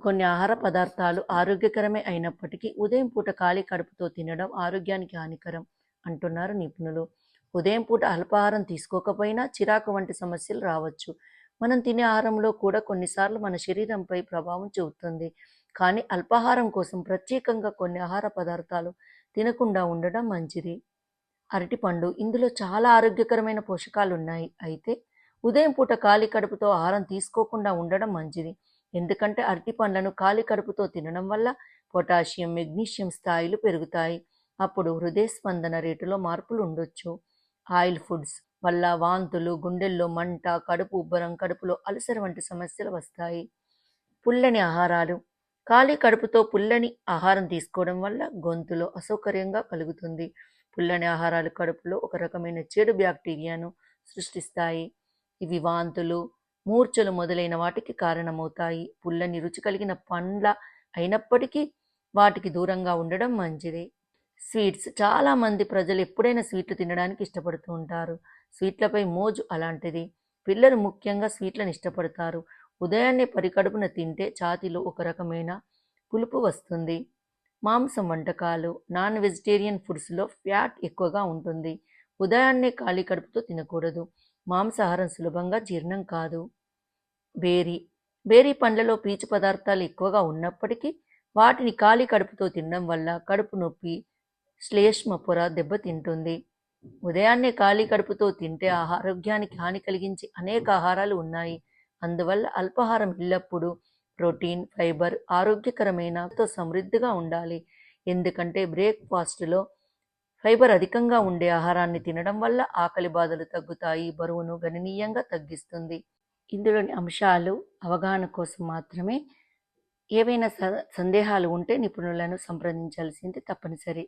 కొన్ని ఆహార పదార్థాలు ఆరోగ్యకరమే అయినప్పటికీ ఉదయం పూట ఖాళీ కడుపుతో తినడం ఆరోగ్యానికి హానికరం అంటున్నారు నిపుణులు. ఉదయం పూట అల్పాహారం తీసుకోకపోయినా చిరాకు వంటి సమస్యలు రావచ్చు. మనం తినే ఆహారంలో కూడా కొన్నిసార్లు మన శరీరంపై ప్రభావం చూపుతుంది. కానీ అల్పాహారం కోసం ప్రత్యేకంగా కొన్ని ఆహార పదార్థాలు తినకుండా ఉండడం మంచిది. అరటిపండు ఇందులో చాలా ఆరోగ్యకరమైన పోషకాలు ఉన్నాయి అయితే ఉదయం పూట ఖాళీ కడుపుతో ఆహారం తీసుకోకుండా ఉండడం మంచిది. ఎందుకంటే అరటి పండ్లను ఖాళీ కడుపుతో తినడం వల్ల పొటాషియం మెగ్నీషియం స్థాయిలు పెరుగుతాయి. అప్పుడు హృదయ స్పందన రేటులో మార్పులు ఉండొచ్చు. ఆయిల్ ఫుడ్స్ వల్ల వాంతులు గుండెల్లో మంట కడుపు ఉబ్బరం కడుపులో అల్సర్ వంటి సమస్యలు వస్తాయి. పుల్లని ఆహారాలు. ఖాళీ కడుపుతో పుల్లని ఆహారం తీసుకోవడం వల్ల గొంతులో అసౌకర్యంగా కలుగుతుంది. పుల్లని ఆహారాలు కడుపులో ఒక రకమైన చెడు బ్యాక్టీరియాను సృష్టిస్తాయి. ఇవి వాంతులు మూర్ఛలు మొదలైన వాటికి కారణమవుతాయి. పుల్లని రుచి కలిగిన పండ్ల అయినప్పటికీ వాటికి దూరంగా ఉండడం మంచిది. స్వీట్స్ చాలామంది ప్రజలు ఎప్పుడైనా స్వీట్లు తినడానికి ఇష్టపడుతూ ఉంటారు. స్వీట్లపై మోజు అలాంటిది. పిల్లలు ముఖ్యంగా స్వీట్లను ఇష్టపడతారు. ఉదయాన్నే పరికడుపున తింటే ఛాతీలో ఒక రకమైన పులుపు వస్తుంది. మాంసం వంటకాలు నాన్ వెజిటేరియన్ ఫుడ్స్లో ఫ్యాట్ ఎక్కువగా ఉంటుంది. ఉదయాన్నే ఖాళీ కడుపుతో తినకూడదు. మాంసాహారం సులభంగా జీర్ణం కాదు. బేరీ. బేరీ పండ్లలో పీచు పదార్థాలు ఎక్కువగా ఉన్నప్పటికీ వాటిని ఖాళీ కడుపుతో తినడం వల్ల కడుపు నొప్పి శ్లేష్మ పొర దెబ్బతింటుంది ఉదయాన్నే ఖాళీ కడుపుతో తింటే ఆరోగ్యానికి హాని కలిగించే అనేక ఆహారాలు ఉన్నాయి. అందువల్ల అల్పాహారం ఎల్లప్పుడూ ప్రోటీన్ ఫైబర్ ఆరోగ్యకరమైనతో సమృద్ధిగా ఉండాలి. ఎందుకంటే బ్రేక్ఫాస్ట్లో ఫైబర్ అధికంగా ఉండే ఆహారాన్ని తినడం వల్ల ఆకలి బాధలు తగ్గుతాయి బరువును గణనీయంగా తగ్గిస్తుంది. ఇందులోని అంశాలు అవగాహన కోసం మాత్రమే ఏవైనా స- సందేహాలు ఉంటే నిపుణులను సంప్రదించాల్సింది తప్పనిసరి.